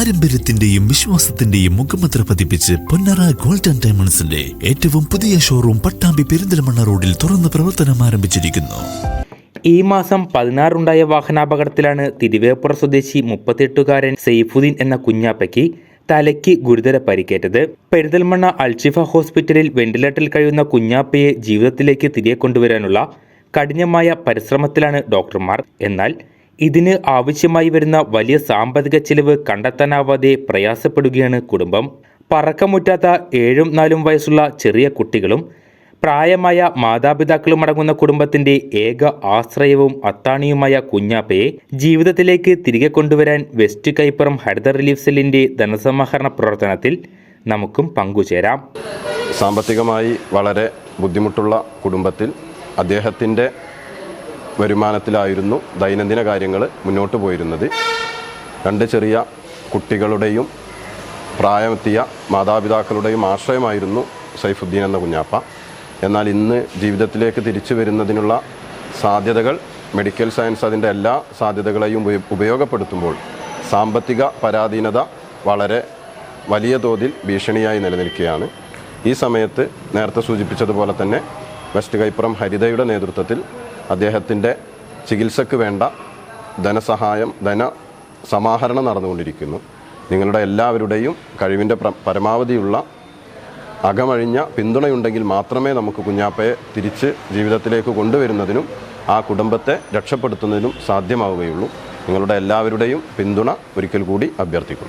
പാരമ്പര്യത്തിന്റെയും വിശ്വാസത്തിന്റെയും മുഖമുദ്ര പതിപ്പിച്ച് പൊന്നറ ഗോൾഡൻ ഡയമണ്ട്സിന്റെ ഏറ്റവും പുതിയ ഷോറൂം പട്ടാമ്പി പെരിന്തൽമണ്ണ റോഡിൽ തുറന്ന് പ്രവർത്തനം ആരംഭിച്ചിരിക്കുന്നു. ഈ മാസം പതിനാറുണ്ടായ വാഹനാപകടത്തിലാണ് തിരുവേപ്പുറ സ്വദേശി മുപ്പത്തെട്ടുകാരൻ സെയ്ഫുദ്ദീൻ എന്ന കുഞ്ഞാപ്പയ്ക്ക് തലയ്ക്ക് ഗുരുതര പരിക്കേറ്റത്. പെരിന്തൽമണ്ണ അൽഷിഫ ഹോസ്പിറ്റലിൽ വെന്റിലേറ്ററിൽ കഴിയുന്ന കുഞ്ഞാപ്പയെ ജീവിതത്തിലേക്ക് തിരികെ കൊണ്ടുവരാനുള്ള കഠിനമായ പരിശ്രമത്തിലാണ് ഡോക്ടർമാർ. എന്നാൽ ഇതിന് ആവശ്യമായി വരുന്ന വലിയ സാമ്പത്തിക ചിലവ് കണ്ടെത്താനാവാതെ പ്രയാസപ്പെടുകയാണ് കുടുംബം. പറക്കമുറ്റാത്ത ഏഴും നാലും വയസ്സുള്ള ചെറിയ കുട്ടികളും പ്രായമായ മാതാപിതാക്കളും അടങ്ങുന്ന കുടുംബത്തിന്റെ ഏക ആശ്രയവും അത്താണിയുമായ കുഞ്ഞാപ്പയെ ജീവിതത്തിലേക്ക് തിരികെ കൊണ്ടുവരാൻ വെസ്റ്റ് കൈപ്പുറം ഹരിത റിലീഫ് സെല്ലിന്റെ ധനസമാഹരണ പ്രവർത്തനത്തിൽ നമുക്കും പങ്കുചേരാം. സാമ്പത്തികമായി വളരെ ബുദ്ധിമുട്ടുള്ള കുടുംബത്തിൽ അദ്ദേഹത്തിന്റെ വരുമാനത്തിലായിരുന്നു ദൈനംദിന കാര്യങ്ങൾ മുന്നോട്ട് പോയിരുന്നത്. രണ്ട് ചെറിയ കുട്ടികളുടെയും പ്രായമെത്തിയ മാതാപിതാക്കളുടെയും ആശ്രയമായിരുന്നു സൈഫുദ്ദീൻ എന്ന കുഞ്ഞാപ്പ. എന്നാൽ ഇന്ന് ജീവിതത്തിലേക്ക് തിരിച്ചു വരുന്നതിനുള്ള സാധ്യതകൾ മെഡിക്കൽ സയൻസ് അതിന്റെ എല്ലാ സാധ്യതകളെയും ഉപയോഗപ്പെടുത്തുമ്പോൾ സാമ്പത്തിക പരാധീനത വളരെ വലിയ തോതിൽ ഭീഷണിയായി നിലനിൽക്കുകയാണ്. ഈ സമയത്ത് നേരത്തെ സൂചിപ്പിച്ചതുപോലെ തന്നെ വെസ്റ്റ് കൈപ്പുറം ഹരിതയുടെ നേതൃത്വത്തിൽ അദ്ദേഹത്തിന്റെ ചികിത്സയ്ക്ക് വേണ്ട ധനസഹായം ധന സമാഹരണം നടന്നുകൊണ്ടിരിക്കുന്നു. നിങ്ങളുടെ എല്ലാവരുടെയും കഴിവിന്റെ പ്ര- പരമാവധിയുള്ള അകമഴിഞ്ഞ പിന്തുണയുണ്ടെങ്കിൽ മാത്രമേ നമുക്ക് കുഞ്ഞാപ്പയെ തിരിച്ച് ജീവിതത്തിലേക്ക് കൊണ്ടുവരുന്നതിനും ആ കുടുംബത്തെ രക്ഷപ്പെടുത്തുന്നതിനും സാധ്യമാവുകയുള്ളൂ. നിങ്ങളുടെ എല്ലാവരുടെയും പിന്തുണ ഒരിക്കൽ കൂടി അഭ്യർത്ഥിക്കുന്നു.